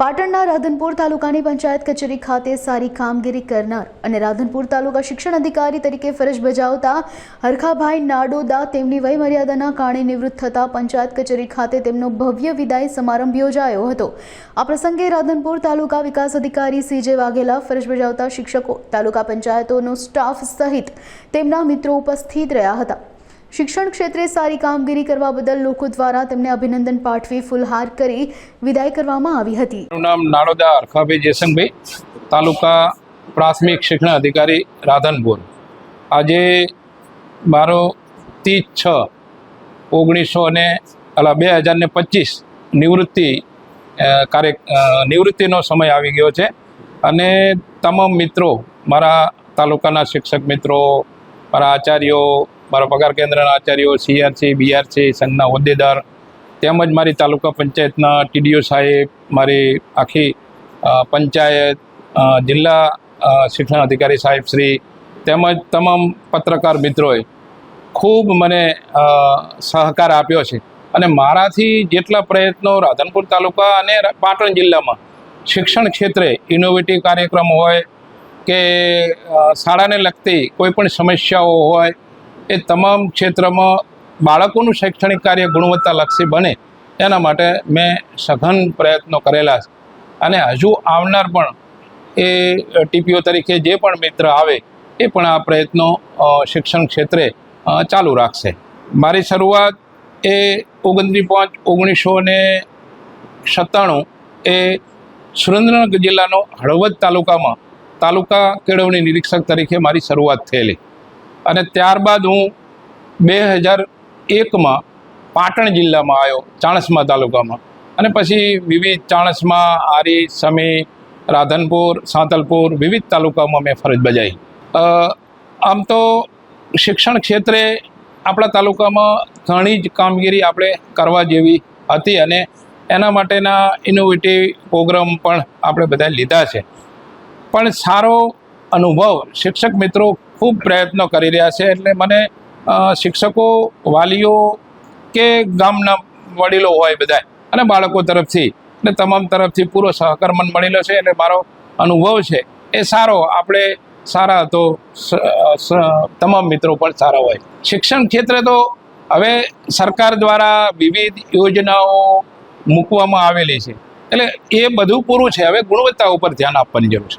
પાટણના રાધનપુર તાલુકાની પંચાયત કચેરી ખાતે સારી કામગીરી કરનાર અને રાધનપુર તાલુકા શિક્ષણ અધિકારી તરીકે ફરજ બજાવતા હરખાભાઈ નાડોદા તેમની વયમર્યાદાના કારણે નિવૃત્ત થતા પંચાયત કચેરી ખાતે તેમનો ભવ્ય વિદાય સમારંભ યોજાયો હતો. આ પ્રસંગે રાધનપુર તાલુકા વિકાસ અધિકારી સીજે વાઘેલા ફરજ બજાવતા શિક્ષકો, તાલુકા પંચાયતોનો સ્ટાફ સહિત તેમના મિત્રો ઉપસ્થિત રહ્યા હતા. શિક્ષણ ક્ષેત્રે સારી કામગીરી કરવા બદલ લોકો દ્વારા તેમને અભિનંદન પાઠવી ફૂલહાર કરી વિદાય કરવામાં આવી હતી. મારું નામ નાડોદા અરખાભાઈ જયસંગભાઈ તાલુકા પ્રાથમિક શિક્ષણ અધિકારી રાધનપુર. આજે મારો ત્રીસ છ ઓગણીસો ને અલા બે હજાર ને પચીસ નિવૃત્તિ કાર્ય નિવૃત્તિનો સમય આવી ગયો છે. અને તમામ મિત્રો, મારા તાલુકાના શિક્ષક મિત્રો, મારા આચાર્યો મારા પગાર કેન્દ્રના આચાર્યો સીઆરસી બીઆરસી સંઘના હોદ્દેદાર, તેમજ મારી તાલુકા પંચાયતના ટીડીઓ સાહેબ, મારી આખી પંચાયત જિલ્લા શિક્ષણ અધિકારી સાહેબ શ્રી, તેમજ તમામ પત્રકાર મિત્રોએ ખૂબ મને સહકાર આપ્યો છે. અને મારાથી જેટલા પ્રયત્નો રાધનપુર તાલુકા અને પાટણ જિલ્લામાં શિક્ષણ ક્ષેત્રે ઇનોવેટિવ કાર્યક્રમ હોય કે શાળાને લગતી કોઈ પણ સમસ્યાઓ હોય એ તમામ ક્ષેત્રમાં બાળકોનું શૈક્ષણિક કાર્ય ગુણવત્તાલક્ષી બને. એના માટે મેં સઘન પ્રયત્નો કરેલા છે. અને હજુ આવનાર પણ એ ટીપીઓ તરીકે જે પણ મિત્ર આવે, એ પણ આ પ્રયત્નો શિક્ષણ ક્ષેત્રે ચાલુ રાખશે. મારી શરૂઆત એ ઓગણત્રીસ પાંચ ઓગણીસો ને સત્તાણું એ સુરેન્દ્રનગર જિલ્લાનો હળવદ તાલુકામાં, તાલુકા કેળવણી નિરીક્ષક તરીકે મારી શરૂઆત થયેલી. અને ત્યારબાદ હું બે હજાર એકમાં પાટણ જિલ્લામાં આવ્યો, ચાણસમા તાલુકામાં. અને પછી વિવિધ ચાણસમા, આરી, સમી, રાધનપુર, સાંતલપુર, વિવિધ તાલુકામાં મેં ફરજ બજાવી. આમ તો શિક્ષણ ક્ષેત્રે આપણા તાલુકામાં ઘણી જ કામગીરી આપણે કરવા જેવી હતી અને એના માટેના ઇનોવેટિવ પ્રોગ્રામ પણ આપણે બધા લીધા છે. પણ સારો અનુભવ શિક્ષક મિત્રો ખૂબ પ્રયત્નો કરી રહ્યા છે એટલે મને શિક્ષકો, વાલીઓ કે ગામના વડીલો હોય બધા અને બાળકો તરફથી અને તમામ તરફથી પૂરો સહકાર મને મળેલો છે એટલે મારો અનુભવ છે એ સારો, આપણે સારા તો તમામ મિત્રો પણ સારા હોય. શિક્ષણ ક્ષેત્રે તો હવે સરકાર દ્વારા વિવિધ યોજનાઓ મૂકવામાં આવેલી છે. એટલે એ બધું પૂરું છે. હવે ગુણવત્તા ઉપર ધ્યાન આપવાની જરૂર છે.